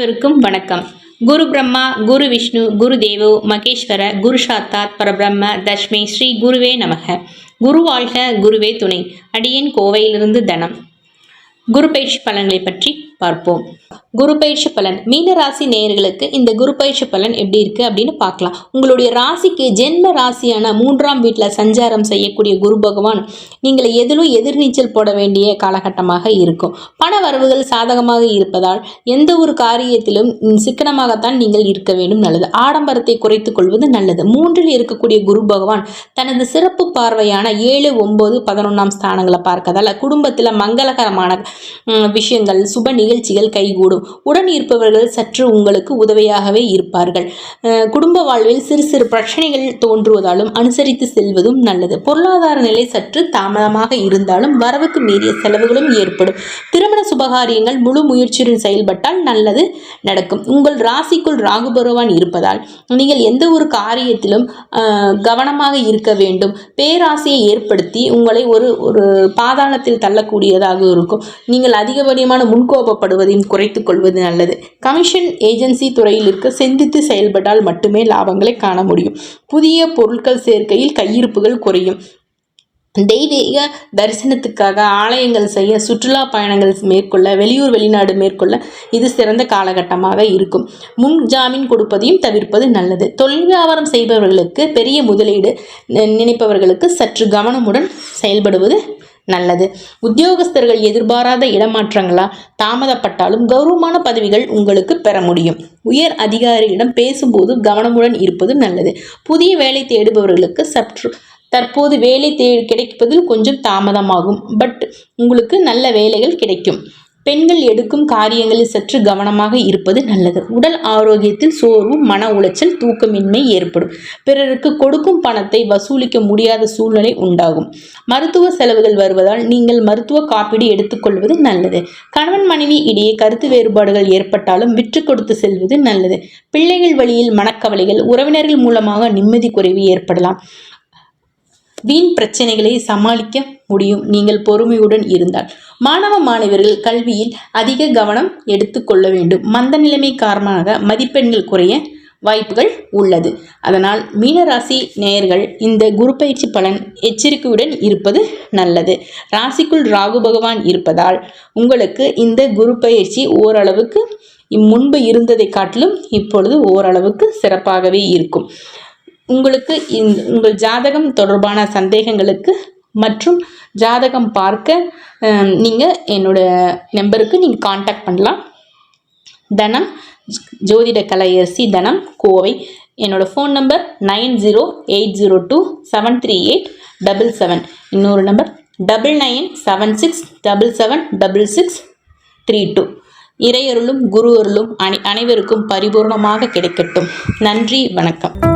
அனைவருக்கும் வணக்கம். குரு பிரம்மா குரு விஷ்ணு குரு தேவோ மகேஸ்வர குரு சாத்தாத் பரபிரம்ம தஷ்மி ஸ்ரீ குருவே நமக. குரு வாழ்க குருவே துணை. அடியேன் கோவையிலிருந்து தனம். குரு பயிற்சி பலன்களை பற்றி பார்ப்போம். குரு பயிற்சி பலன் மீன ராசி நேயர்களுக்கு இந்த குரு பயிற்சி பலன் எப்படி இருக்கு அப்படின்னு பார்க்கலாம். உங்களுடைய ராசிக்கு ஜென்ம ராசியான மூன்றாம் வீட்டில் சஞ்சாரம் செய்யக்கூடிய குரு பகவான் நீங்கள் எதிலும் எதிர்நீச்சல் போட வேண்டிய காலகட்டமாக இருக்கும். பண வரவுகள் சாதகமாக இருப்பதால் எந்த ஒரு காரியத்திலும் சிக்கனமாகத்தான் நீங்கள் இருக்க வேண்டும். நல்லது. ஆடம்பரத்தை குறைத்துக் கொள்வது நல்லது. மூன்றில் இருக்கக்கூடிய குரு பகவான் தனது சிறப்பு பார்வையான ஏழு ஒன்பது பதினொன்றாம் ஸ்தானங்களை பார்க்கதால் குடும்பத்தில் மங்களகரமான விஷயங்கள் சுப நிகழ்ச்சிகள் கைகூடும். உடன் இருப்பவர்கள் சற்று உங்களுக்கு உதவியாகவே இருப்பார்கள். குடும்ப வாழ்வில் சிறு சிறு பிரச்சனைகள் தோன்றுவதாலும் அனுசரித்து செல்வதும் நல்லது. பொருளாதார நிலை சற்று தாமதமாக இருந்தாலும் வரவுக்கு மீறிய செலவுகளும் ஏற்படும். திருமண சுபகாரியங்கள் முழு முயற்சியுடன் செயல்பட்டால் நல்லது நடக்கும். உங்கள் ராசிக்குள் ராகு பகவான் இருப்பதால் நீங்கள் எந்த ஒரு காரியத்திலும் கவனமாக இருக்க வேண்டும். பேராசையை ஏற்படுத்தி உங்களை ஒரு ஒரு பாதாளத்தில் தள்ளக்கூடியதாக இருக்கும். நீங்கள் அதிகபடியமான முன்கோபப்படுவதையும் குறைத்துக் கொள்வது நல்லது. கமிஷன் ஏஜென்சி துறையில் இருக்க சிந்தித்து செயல்பட்டால் மட்டுமே லாபங்களை காண முடியும். புதிய பொருட்கள் சேர்க்கையில் கையிருப்புகள் குறையும். தெய்வீக தரிசனத்துக்காக ஆலயங்கள் செய்ய சுற்றுலா பயணங்கள் மேற்கொள்ள வெளியூர் வெளிநாடு மேற்கொள்ள இது சிறந்த காலகட்டமாக இருக்கும். முன் ஜாமீன் கொடுப்பதையும் தவிர்ப்பது நல்லது. தொழில் வியாபாரம் செய்பவர்களுக்கு பெரிய முதலீடு நினைப்பவர்களுக்கு சற்று கவனமுடன் செயல்படுவது நல்லது. உத்தியோகஸ்தர்கள் எதிர்பாராத இடமாற்றங்களால் தாமதப்பட்டாலும் கௌரவமான பதவிகள் உங்களுக்கு பெற முடியும். உயர் அதிகாரிகளிடம் பேசும்போது கவனமுடன் இருப்பது நல்லது. புதிய வேலை தேடுபவர்களுக்கு சற்று தற்போது வேலை தே கிடைப்பதில் கொஞ்சம் தாமதமாகும். பட் உங்களுக்கு நல்ல வேலைகள் கிடைக்கும். பெண்கள் எடுக்கும் காரியங்களில் சற்று கவனமாக இருப்பது நல்லது. உடல் ஆரோக்கியத்தில் சோர்வு மன உளைச்சல் தூக்கமின்மை ஏற்படும். பிறருக்கு கொடுக்கும் பணத்தை வசூலிக்க முடியாத சூழ்நிலை உண்டாகும். மருத்துவ செலவுகள் வருவதால் நீங்கள் மருத்துவ காப்பீடு எடுத்துக்கொள்வது நல்லது. கணவன் மனைவி இடையே கருத்து வேறுபாடுகள் ஏற்பட்டாலும் விற்று கொடுத்து செல்வது நல்லது. பிள்ளைகள் வழியில் மனக்கவலைகள் உறவினர்கள் மூலமாக நிம்மதி குறைவு ஏற்படலாம். வீண் பிரச்சனைகளை சமாளிக்க முடியும். நீங்கள் பொறுமையுடன் இருந்தால். மாணவ மாணவர்கள் கல்வியில் அதிக கவனம் எடுத்துக்கொள்ள வேண்டும். மந்த நிலைமை காரணமாக மதிப்பெண்கள் குறைய வாய்ப்புகள் உள்ளது. அதனால் மீனராசி நேயர்கள் இந்த குரு பயிற்சி பலன் எச்சரிக்கையுடன் இருப்பது நல்லது. ராசிக்குள் ராகு பகவான் இருப்பதால் உங்களுக்கு இந்த குரு பயிற்சி ஓரளவுக்கு முன்பு இருந்ததை காட்டிலும் இப்பொழுது ஓரளவுக்கு சிறப்பாகவே இருக்கும். உங்களுக்கு உங்கள் ஜாதகம் தொடர்பான சந்தேகங்களுக்கு மற்றும் ஜாதகம் பார்க்க நீங்கள் என்னோட நம்பருக்கு நீங்கள் காண்டாக்ட் பண்ணலாம். தனம் ஜோதிட கலையரசி தனம் கோவை. என்னோட phone number nine zero eight zero two seven three eight double seven. இன்னொரு number double nine seven six double seven double six three two. இறையருளும் குரு அருளும் அனை அனைவருக்கும் பரிபூர்ணமாக கிடைக்கட்டும். நன்றி வணக்கம்.